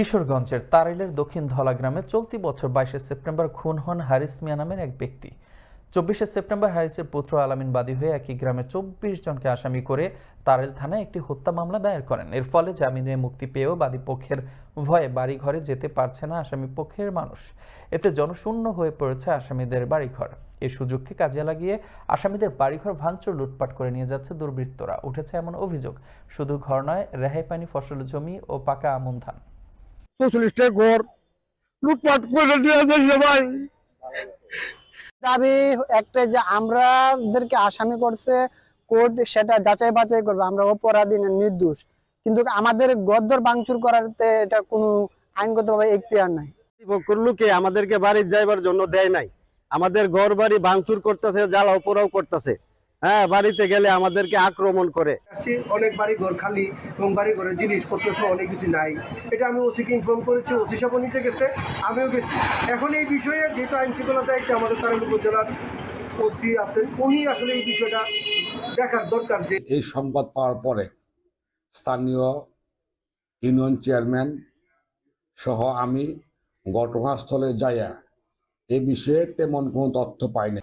কিশোরগঞ্জের তারাইলের দক্ষিণ ধলা গ্রামে চলতি বছর বাইশে সেপ্টেম্বর খুন হন হারিস মিয়া নামের এক ব্যক্তি। চব্বিশে সেপ্টেম্বর হারিসের পুত্র আলামিন বাদী হয়ে একই গ্রামে চব্বিশ জনকে আসামি করে তারেল থানায় একটি হত্যা মামলা দায়ের করেন। এর ফলে জামিনে মুক্তি পেয়েও বাদী পক্ষের ভয়ে বাড়ি ঘরে যেতে পারছে না আসামি পক্ষের মানুষ। এতে জনশূন্য হয়ে পড়েছে আসামিদের বাড়িঘর। এই সুযোগকে কাজে লাগিয়ে আসামিদের বাড়িঘর ভাঙচুর লুটপাট করে নিয়ে যাচ্ছে দুর্বৃত্তরা। উঠেছে এমন অভিযোগ। শুধু ঘর নয়, রেহাই পানি ফসল জমি ও পাকা আমন ধান। চৌচল্লিশটা ঘর। লুটপাট করে দিয়ে যাচ্ছে ভাই দাবি একটা যে আমরাদেরকে আসামি করছে কোর্ট সেটা যাচাই বাছাই করবে। আমরা অপরাধী নির্দোষ। কিন্তু আমাদের গদ্দর ভাঙচুর করাতে এটা কোনো আইনগতভাবে এখতিয়ার নাই। লোকে আমাদেরকে বাড়ি যাইবার জন্য দেয় নাই। আমাদের ঘর বাড়ি ভাঙচুর করতেছে জ্বালাও পোড়াও করতেছে। হ্যাঁ বাড়িতে গেলে আমাদেরকে আক্রমণ করে। অনেক বাড়ি ঘর খালি এবং বাড়ি ঘরের জিনিসপত্র সহ অনেক কিছু নাই। এটা আমি ওসিকে ইনফর্ম করেছি ওসি সাহেবও নিচে গেছে আমিও গেছি। এখন এই বিষয়ে যেহেতু আইন শৃঙ্খলা দায়িত্বে আমাদের তারাপুর উপজেলার ওসি আছেন উনি আসলে এই বিষয়টা দেখার দরকার যে এই সংবাদ পাওয়ার পরে স্থানীয় ইউনিয়ন চেয়ারম্যান সহ আমি ঘটনাস্থলে যাইয়া এ বিষয়ে তেমন কোনো তথ্য পাইনি।